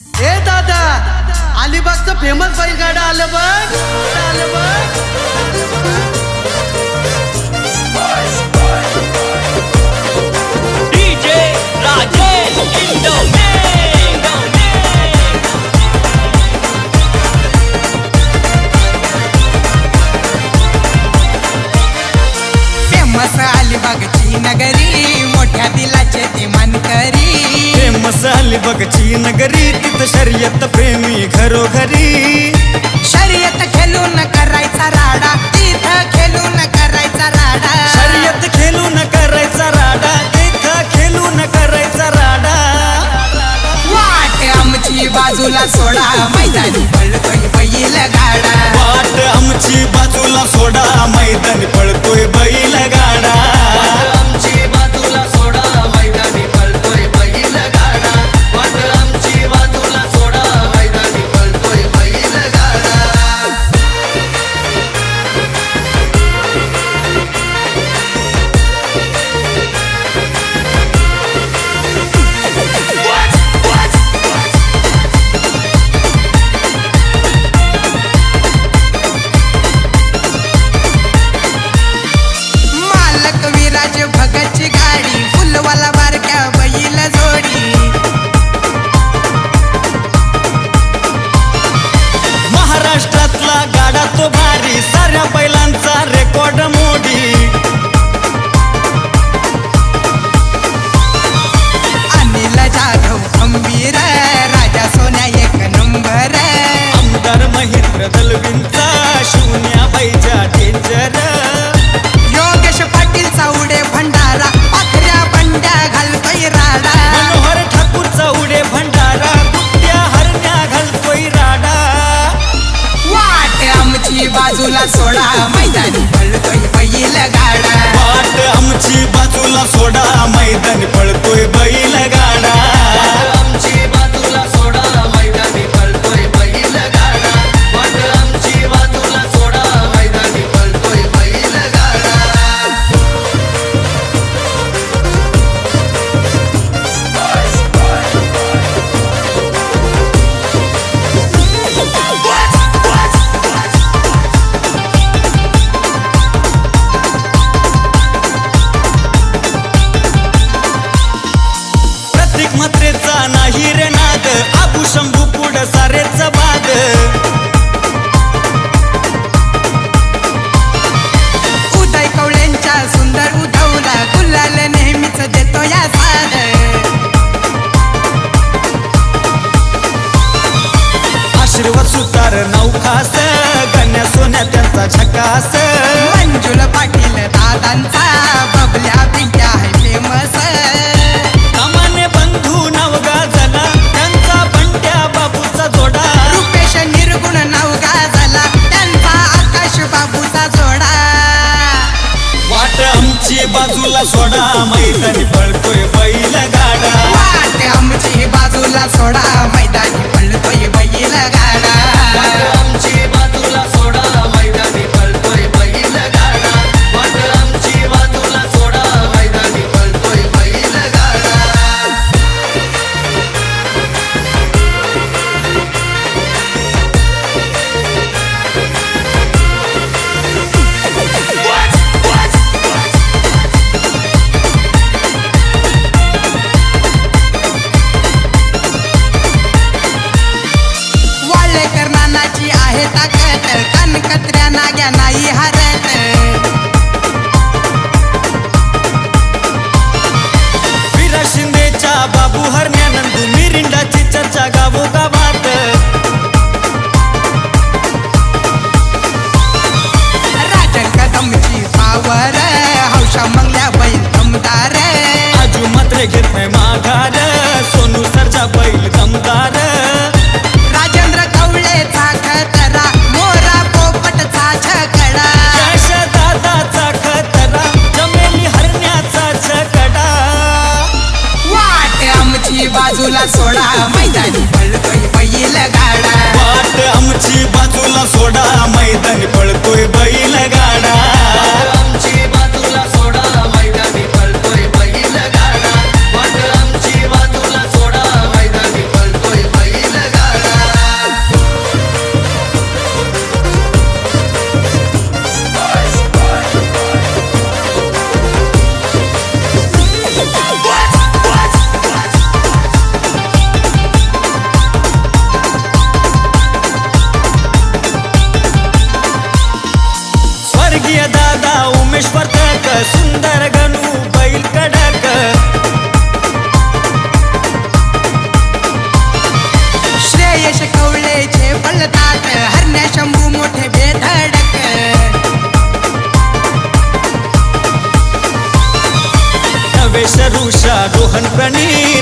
ए दादा अलिबागचं फेमस बैलगाडा आलं बघ. आलं बघ. अलिबागची नगरी मोठ्या दिलाचे ते मानकरी. फेमस अलिबागची नगरी तिथं शर्यत प्रेमी घरोघरी. शर्यत खेळून करायचा राडा तिथं खेळून करायचा राडा. शर्यत खेळून करायचा राडा तिथं खेळून करायचा राडा. वाट आमची बाजूला सोडा मैदानी पळतोय बैल गाडा. वाट आमची बाजूला सोडा मैदानी पळतोय बैल गाडा. बाजूला सोडा मैदानी पळतोय बैल गाडा. वाट आमची बाजूला सोडा मैदानी पळतोय सुतार नौखास गण्या सोन्या त्यांचा झकास मंजुल पाटील दादांचा बबल्या पिंट्या आहे फेमस कामाने बंधू नवगा झाला त्यांचा बंट्या बाबूचा जोडा. रुपेश निर्गुण नवगा झाला त्यांचा आकाश बाबूचा जोडा. वाट आमची बाजूला सोडा मैदानी पळतोय बैल गाडा वाट आमची बाजूला सोडा मैदानी नाही हरत. विरा शिंदेच्या बाबू हरण्यानंदू मिरिंडाची चर्चा गावोगावात राजन कदमची पावर हौशा मंगल्या बैल दमदार. आजू मात्र घेत नाही गणेश कवळेचे पळतात हरण्या शंभू मोठे बेधडक. नवेश ऋषा रोहन प्रणीत.